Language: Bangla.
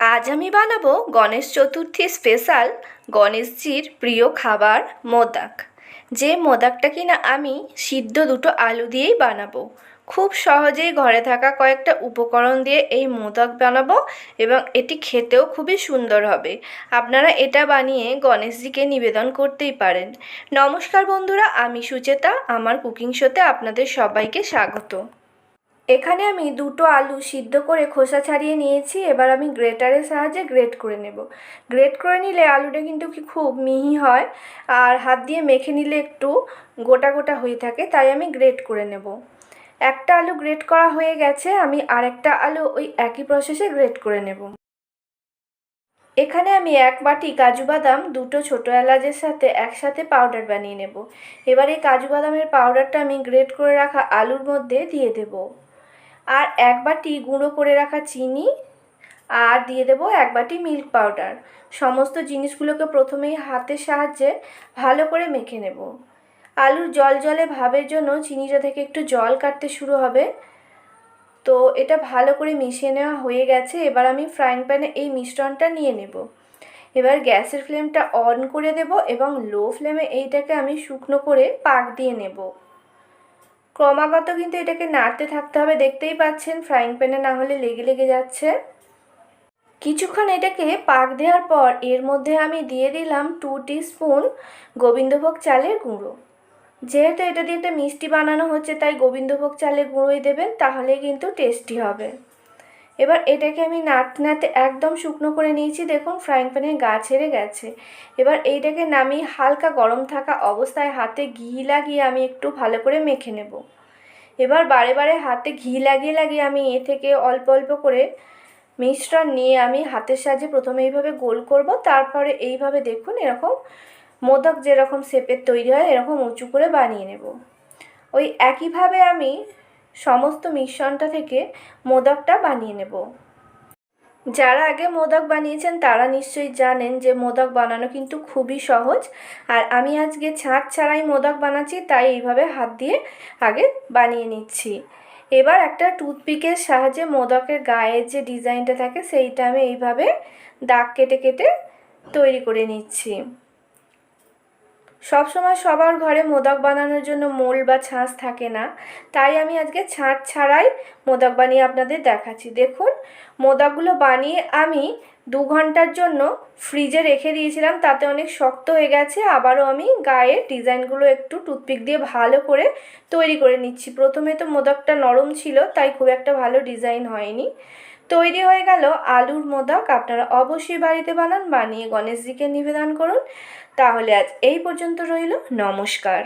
আজ আমি বানাবো গণেশ চতুর্থী স্পেশাল গণেশজির প্রিয় খাবার মোদক। যে মোদাকটা কিনা আমি সিদ্ধ দুটো আলু দিয়েই বানাবো। খুব সহজেই ঘরে থাকা কয়েকটা উপকরণ দিয়ে এই মোদক বানাবো এবং এটি খেতেও খুবই সুন্দর হবে। আপনারা এটা বানিয়ে গণেশজিকে নিবেদন করতেই পারেন। নমস্কার বন্ধুরা, আমি সুচেতা, আমার কুকিং শোতে আপনাদের সবাইকে স্বাগত। এখানে আমি দুটো আলু সিদ্ধ করে খোসা ছাড়িয়ে নিয়েছি, এবার আমি গ্রেটারের সাহায্যে গ্রেট করে নেব। গ্রেট করে নিলে আলুটা কিন্তু খুব মিহি হয়, আর হাত দিয়ে মেখে নিলে একটু গোটা গোটা হয়ে থাকে, তাই আমি গ্রেট করে নেব। একটা আলু গ্রেট করা হয়ে গেছে, আমি আরেকটা আলু ওই একই প্রসেসে গ্রেট করে নেব। এখানে আমি এক বাটি কাজু বাদাম, দুটো ছোটো এলাচের সাথে একসাথে পাউডার বানিয়ে নেব। এবার এই কাজু বাদামের পাউডারটা আমি গ্রেট করে রাখা আলুর মধ্যে দিয়ে দেবো। আর এক বাটি গুঁড়ো করে রাখা চিনি আর দিয়ে দেবো এক বাটি মিল্ক পাউডার। সমস্ত জিনিসগুলোকে প্রথমেই হাতের সাহায্যে ভালো করে মেখে নেব। আলুর জল জলে ভাবের জন্য চিনিটা থেকে একটু জল কাটতে শুরু হবে। তো এটা ভালো করে মিশিয়ে নেওয়া হয়ে গেছে। এবার আমি ফ্রাইং প্যানে এই মিশ্রণটা নিয়ে নেব। এবার গ্যাসের ফ্লেমটা অন করে দেব এবং লো ফ্লেমে এইটাকে আমি শুকনো করে পাক দিয়ে নেব। ক্রমাগত কিন্তু এটাকে নাড়তে থাকতে হবে, দেখতেই পাচ্ছেন ফ্রাইং প্যানে না হলে লেগে লেগে যাচ্ছে। কিছুক্ষণ এটাকে পাক দেওয়ার পর এর মধ্যে আমি দিয়ে দিলাম টু স্পুন গোবিন্দভোগ চালের গুঁড়ো। যেহেতু এটা দিয়ে একটা মিষ্টি বানানো হচ্ছে, তাই গোবিন্দভোগ চালের গুঁড়োই দেবেন তাহলে কিন্তু টেস্টি হবে। এবার এটাকে আমি নাড়তে নাড়তে একদম শুকনো করে নিয়েছি। দেখুন ফ্রাইং প্যানের গা ছেড়ে গেছে। এবার এইটাকে নামিয়ে হালকা গরম থাকা অবস্থায় হাতে ঘি লাগিয়ে আমি একটু ভালো করে মেখে নেব। এবার বারে বারে হাতে ঘি লাগিয়ে লাগিয়ে আমি এ থেকে অল্প অল্প করে মিশ্রণ নিয়ে আমি হাতের সাহায্যে প্রথমে এইভাবে গোল করব। তারপরে এইভাবে দেখুন, এরকম মোদক যেরকম শেপের তৈরি হয়, এরকম উঁচু করে বানিয়ে নেব। ওই একইভাবে আমি সমস্ত মিশ্রণটা থেকে মোদকটা বানিয়ে নেব। যারা আগে মোদক বানিয়েছেন, তারা নিশ্চয়ই জানেন যে মোদক বানানো কিন্তু খুবই সহজ। আর আমি আজকে ছাঁচ ছাড়াই মোদক বানাচ্ছি, তাই এইভাবে হাত দিয়ে আগে বানিয়ে নিচ্ছি। এবার একটা টুথপিকের সাহায্যে মোদকের গায়ের যে ডিজাইনটা থাকে, সেইটা আমি এইভাবে দাগ কেটে কেটে তৈরি করে নিচ্ছি। সবসময় সবার ঘরে মোদক বানানোর জন্য মোল বা ছাঁচ থাকে না। তাই আমি আজকে ছাঁচ ছাড়াই মোদক বানিয়ে আপনাদের দেখাচ্ছি। দেখুন, মোদকগুলো বানিয়ে আমি দু ঘণ্টার জন্য ফ্রিজে রেখে দিয়েছিলাম। তাতে অনেক শক্ত হয়ে গেছে। আবারও আমি গায়ের ডিজাইনগুলো একটু টুথপিক দিয়ে ভালো করে তৈরি করে নিচ্ছি। প্রথমে তো মোদকটা নরম ছিল, তাই খুব একটা ভালো ডিজাইন হয়নি। তৈরি হয়ে গেল আলুর মোদক। আপনারা অবশ্যই বাড়িতে বানান, বানিয়ে গণেশজিকে নিবেদন করুন। তাহলে আজ এই পর্যন্ত রইল। নমস্কার।